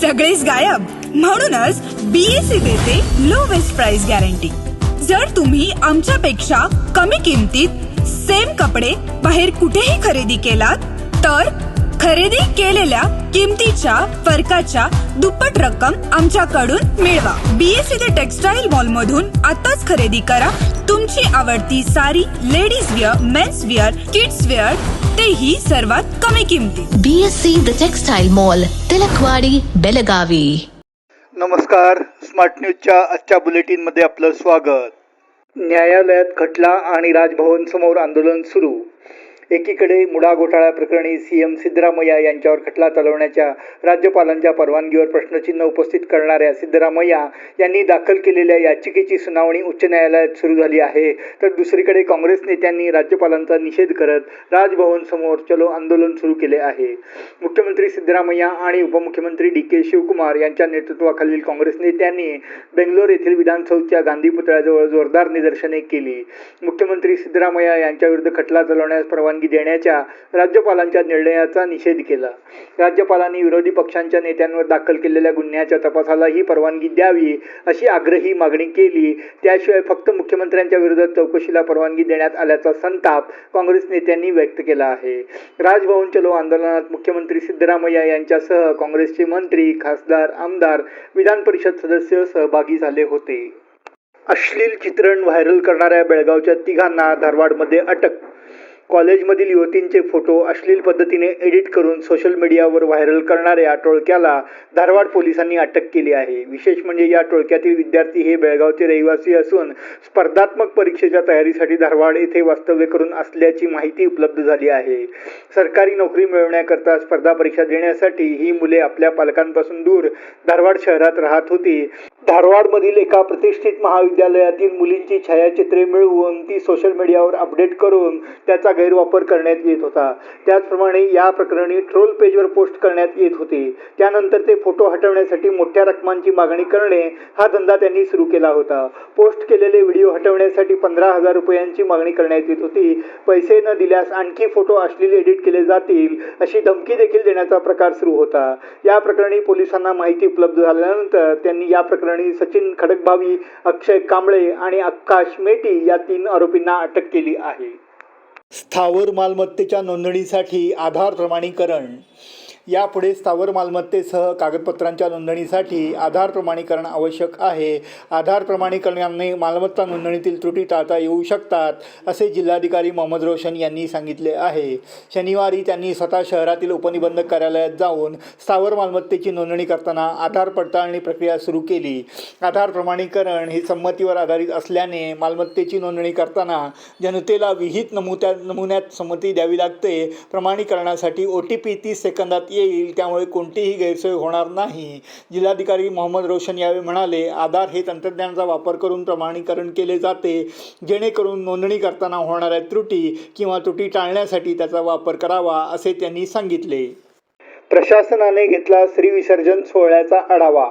सगळेच गायब. म्हणूनच बीएससी देते लोवेस्ट प्राइस गॅरंटी जर तुम्ही आमच्यापेक्षा कमी किमतीत सेम कपडे बाहेर कुठेही खरेदी केलात तर खरेदी केलेल्या किमतीच्या फरकाच्या दुप्पट रक्कम आमच्याकडून मिळवा. बीएससी द टेक्सटाईल मॉल मधून आताच खरेदी करा. तुमची आवडती सारी ladies wear men's wear kids wear तेही सर्वात कमी किमतीत BSc The Textile Mall, Tilakwadi Belagavi नमस्कार स्मार्ट न्यूजच्या आजच्या बुलेटिनमध्ये आपलं स्वागत. न्यायालयात खटला आणि राजभवन समोर आंदोलन सुरू. एकीकडे मुडा घोटाळा प्रकरणी सीएम सिद्धरामय्या यांच्यावर खटला चालवण्याच्या राज्यपालांच्या परवानगीवर प्रश्नचिन्ह उपस्थित करणाऱ्या सिद्धरामय्या यांनी दाखल केलेल्या याचिकेची सुनावणी उच्च न्यायालयात सुरू झाली आहे. तर दुसरीकडे काँग्रेस नेत्यांनी राज्यपालांचा निषेध करत राजभवन समोर चलो आंदोलन सुरू केले आहे. मुख्यमंत्री सिद्धरामय्या आणि उपमुख्यमंत्री डी के शिवकुमार यांच्या नेतृत्वाखालील काँग्रेस नेत्यांनी बेंगलोर येथील विधानसौधच्या गांधी पुतळ्याजवळ जोरदार निदर्शने केली. मुख्यमंत्री सिद्धरामय्या यांच्याविरुद्ध खटला चालवण्यास परवानगी परवानगी देण्याच्या राज्यपालांच्या निर्णयाचा निषेध केला. राज्यपालांनी विरोधी पक्षांच्या नेत्यांवर दाखल केलेल्या गुन्ह्याच्या तपासाला ही परवानगी द्यावी अशी आग्रही मागणी केली. त्याशिवाय फक्त मुख्यमंत्र्यांच्या विरोधात चौकशीला परवानगी देण्यात आल्याचा संताप काँग्रेस नेत्यांनी व्यक्त केला आहे. राजभवन चलो आंदोलनात मुख्यमंत्री सिद्धरामय्या यांच्यासह काँग्रेसचे मंत्री खासदार आमदार विधान परिषद सदस्य सहभागी झाले होते. अश्लील चित्रण व्हायरल करणाऱ्या बेळगावच्या तिघांना धारवाडमध्ये अटक कॉलेजमधील युवतींचे फोटो अश्लील पद्धतीने एडिट करून सोशल मीडियावर व्हायरल करणाऱ्या टोळक्याला धारवाड पोलिसांनी अटक केली आहे. विशेष म्हणजे या टोळक्यातील विद्यार्थी हे बेळगावचे रहिवासी असून स्पर्धात्मक परीक्षेच्या तयारीसाठी धारवाड येथे वास्तव्य करून असल्याची माहिती उपलब्ध झाली आहे. सरकारी नोकरी मिळवण्याकरता स्पर्धा परीक्षा देण्यासाठी ही मुले आपल्या पालकांपासून दूर धारवाड शहरात राहत होती. धारवाडमधील एका प्रतिष्ठित महाविद्यालयातील मुलींची छायाचित्रे मिळवून ती सोशल मीडियावर अपडेट करून त्याचा गैरवापर करण्यात येत होता. त्याचप्रमाणे या प्रकरणी ट्रोल पेजवर पोस्ट करण्यात येत होती. त्यानंतर ते फोटो हटवण्यासाठी मोठ्या रकमांची मागणी करणे हा धंदा त्यांनी सुरू केला होता. पोस्ट केलेले व्हिडिओ हटवण्यासाठी पंधरा हजार रुपयांची मागणी करण्यात येत होती. पैसे न दिल्यास आणखी फोटो अश्लील एडिट केले जातील अशी धमकी देखील देण्याचा प्रकार सुरू होता. या प्रकरणी पोलिसांना माहिती उपलब्ध झाल्यानंतर त्यांनी या प्रकरणी सचिन खडकबावी अक्षय कांबळे आणि आकाश मेटी या तीन आरोपींना अटक केली आहे. स्थावर मालमत्तेच्या नोंदणीसाठी आधार प्रमाणीकरण यापुढे स्थावर मालमत्तेसह कागदपत्रांच्या नोंदणीसाठी आधार प्रमाणीकरण आवश्यक आहे. आधार प्रमाणीकरणाने मालमत्ता नोंदणीतील त्रुटी टाळता येऊ शकतात असे जिल्हाधिकारी मोहम्मद रोशन यांनी सांगितले आहे. शनिवारी त्यांनी स्वतः शहरातील उपनिबंधक कार्यालयात जाऊन स्थावर मालमत्तेची नोंदणी करताना आधार पडताळणी प्रक्रिया सुरू केली. आधार प्रमाणीकरण हे संमतीवर आधारित असल्याने मालमत्तेची नोंदणी करताना जनतेला विहित नमुत्या नमुन्यात संमती द्यावी लागते. प्रमाणीकरणासाठी ओ टी पी तीस सेकंदात येईल त्यामुळे कोणतीही गैरसोय होणार नाही. जिल्हाधिकारी मोहम्मद रोशन यावेळी म्हणाले आधार हे तंत्रज्ञानाचा वापर करून प्रमाणीकरण केले जाते. जेणेकरून नोंदणी करताना होणाऱ्या त्रुटी किंवा त्रुटी टाळण्यासाठी त्याचा वापर करावा असे त्यांनी सांगितले. प्रशासनाने घेतला श्री विसर्जन सोहळ्याचा आढावा.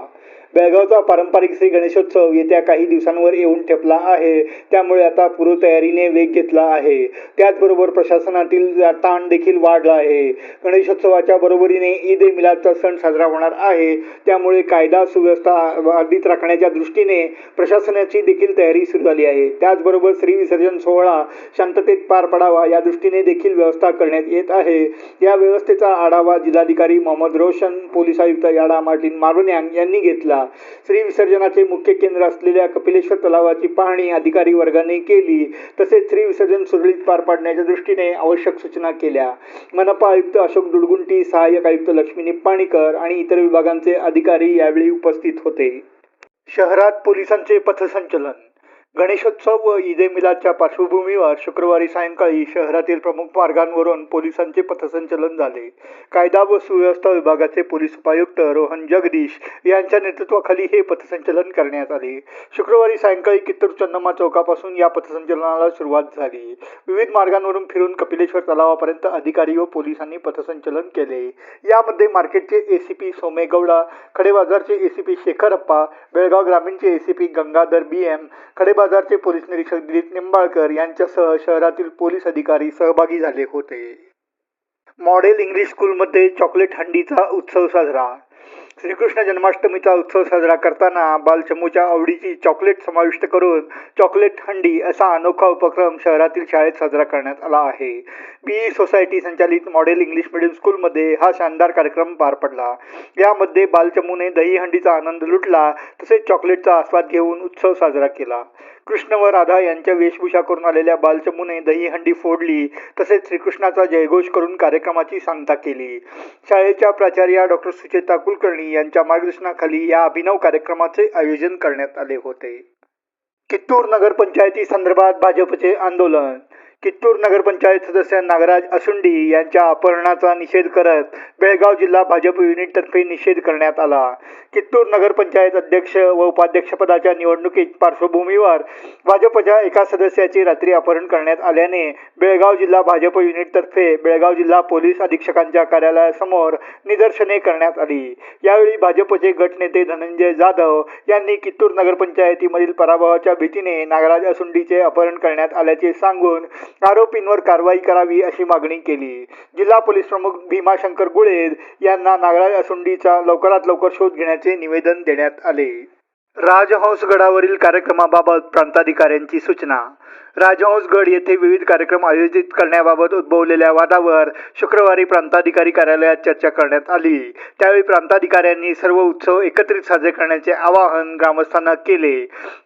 बेळगावचा पारंपरिक श्री गणेशोत्सव येत्या काही दिवसांवर येऊन ठेपला आहे. त्यामुळे आता पूर्वतयारीने वेग घेतला आहे. त्याचबरोबर प्रशासनातील ताण देखील वाढला आहे. गणेशोत्सवाच्या बरोबरीने ईद ए मिलादचा सण साजरा होणार आहे. त्यामुळे कायदा सुव्यवस्था अधिक राखण्याच्या दृष्टीने प्रशासनाची देखील तयारी सुरू झाली आहे. त्याचबरोबर श्री विसर्जन सोहळा शांततेत पार पडावा या दृष्टीने देखील व्यवस्था करण्यात येत आहे. या व्यवस्थेचा आढावा जिल्हाधिकारी मोहम्मद रोशन पोलीस आयुक्त याडा मार्टिन मारुन्यांग यांनी घेतला. श्री विसर्जनाचे मुख्य केंद्र असलेल्या कपिलेश्वर तलावाची पाहणी अधिकारी वर्गाने केली. तसेच श्री विसर्जन सुरळीत पार पाडण्याच्या दृष्टीने आवश्यक सूचना केल्या. मनपा आयुक्त अशोक दुडगुंटी सहाय्यक आयुक्त लक्ष्मी निप्पाणीकर आणि इतर विभागांचे अधिकारी यावेळी उपस्थित होते. शहरात पोलिसांचे पथसंचलन गणेशोत्सव व ईदे मिलादच्या पार्श्वभूमीवर शुक्रवारी सायंकाळी शहरातील प्रमुख मार्गांवरून पोलिसांचे पथसंचलन झाले. कायदा व सुव्यवस्था विभागाचे पोलीस उपायुक्त रोहन जगदीश यांच्या नेतृत्वाखाली हे पथसंचलन करण्यात आले. शुक्रवारी सायंकाळी कित्तूर चन्नम्मा चौकापासून या पथसंचलनाला सुरुवात झाली. विविध मार्गांवरून फिरून कपिलेश्वर तलावापर्यंत अधिकारी व पोलिसांनी पथसंचलन केले. यामध्ये मार्केटचे एसीपी सोमे गौडा खडेबाजारचे एसीपी शेखरप्पा बेळगाव ग्रामीणचे ACP Gangadhar B M Khade बाजारचे police निरीक्षक दिलीप निंबाळकर यांच्यासह शहरातील पोलीस अधिकारी सहभागी झाले होते. मॉडेल इंग्लिश स्कूलमध्ये चॉकलेट हंडीचा उत्सव साजरा. श्रीकृष्ण जन्माष्टमीचा उत्सव साजरा करताना बालचमूच्या आवडीची चॉकलेट समाविष्ट करून चॉकलेट हंडी असा अनोखा उपक्रम शहरातील शाळेत साजरा करण्यात आला आहे. बी सोसायटी संचालित मॉडेल इंग्लिश मिडियम स्कूलमध्ये हा शानदार कार्यक्रम पार पडला. यामध्ये बालचमूने दहीहंडीचा आनंद लुटला तसेच चॉकलेटचा आस्वाद घेऊन उत्सव साजरा केला. कृष्ण व राधा यांच्या वेशभूषा करून आलेल्या बालचमूने दहीहंडी फोडली तसेच श्रीकृष्णाचा जयघोष करून कार्यक्रमाची सांगता केली. शाळेच्या प्राचार्या डॉक्टर सुचेता कुलकर्णी यांच्या मार्गदर्शनाखाली या अभिनव कार्यक्रमाचे आयोजन करण्यात आले होते. कित्तूर नगरपंचायती संदर्भात भाजपचे आंदोलन कित्तूर नगरपंचायत सदस्य नागराज असुंडी यांच्या अपहरणाचा निषेध करत बेळगाव जिल्हा भाजप युनिटतर्फे निषेध करण्यात आला. कित्तूर नगरपंचायत अध्यक्ष व उपाध्यक्षपदाच्या निवडणुकीत पार्श्वभूमीवर भाजपच्या एका सदस्याचे रात्री अपहरण करण्यात आल्याने बेळगाव जिल्हा भाजप युनिटतर्फे बेळगाव जिल्हा पोलीस अधीक्षकांच्या कार्यालयासमोर निदर्शने करण्यात आली. यावेळी भाजपचे गटनेते धनंजय जाधव यांनी कित्तूर नगरपंचायतीमधील पराभवाच्या भीतीने नागराज असुंडीचे अपहरण करण्यात आल्याचे सांगून आरोपींवर कारवाई करावी अशी मागणी केली. जिल्हा पोलीस प्रमुख भीमाशंकर गुळे यांना नागराज असुंडीचा लवकरात लवकर शोध घेण्याचे निवेदन देण्यात आले. राजहंस गडावरील कार्यक्रमाबाबत प्रांताधिकाऱ्यांची सूचना. राजहंसगड येथे विविध कार्यक्रम आयोजित करण्याबाबत उद्भवलेल्या वादावर शुक्रवारी प्रांताधिकारी कार्यालयात चर्चा करण्यात आली. त्यावेळी प्रांताधिकाऱ्यांनी सर्व उत्सव एकत्रित साजरे करण्याचे आवाहन ग्रामस्थांना केले.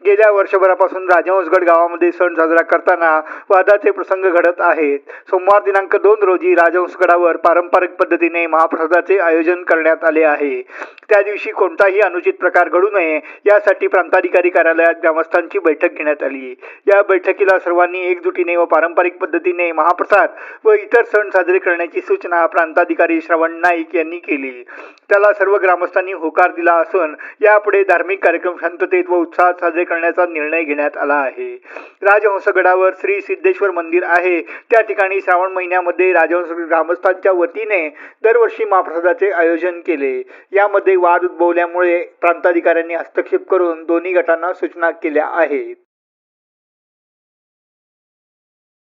गेल्या वर्षभरापासून राजहंसगड गावामध्ये सण साजरा करताना वादाचे प्रसंग घडत आहेत. सोमवार दिनांक दोन रोजी राजहंसगडावर पारंपरिक पद्धतीने महाप्रसादाचे आयोजन करण्यात आले आहे. त्या दिवशी कोणताही अनुचित प्रकार घडू नये या यासाठी प्रांताधिकारी कार्यालयात ग्रामस्थांची बैठक घेण्यात आली. या बैठकीला सर्वांनी एकजुटीने व पारंपरिक पद्धतीने महाप्रसाद व इतर सण साजरे करण्याची सूचना प्रांताधिकारी श्रवण नाईक यांनी केली. त्याला सर्व ग्रामस्थांनी होकार दिला असून यापुढे धार्मिक कार्यक्रम शांततेत व उत्साहात साजरे करण्याचा निर्णय घेण्यात आला आहे. राजहंसगडावर श्री सिद्धेश्वर मंदिर आहे. त्या ठिकाणी श्रावण महिन्यामध्ये राजहंस ग्रामस्थांच्या वतीने दरवर्षी महाप्रसादाचे आयोजन केले. यामध्ये वाद उद्भवल्यामुळे प्रांताधिकाऱ्यांनी हस्तक्षेप करून दोन्ही गटांना सूचना केल्या आहेत.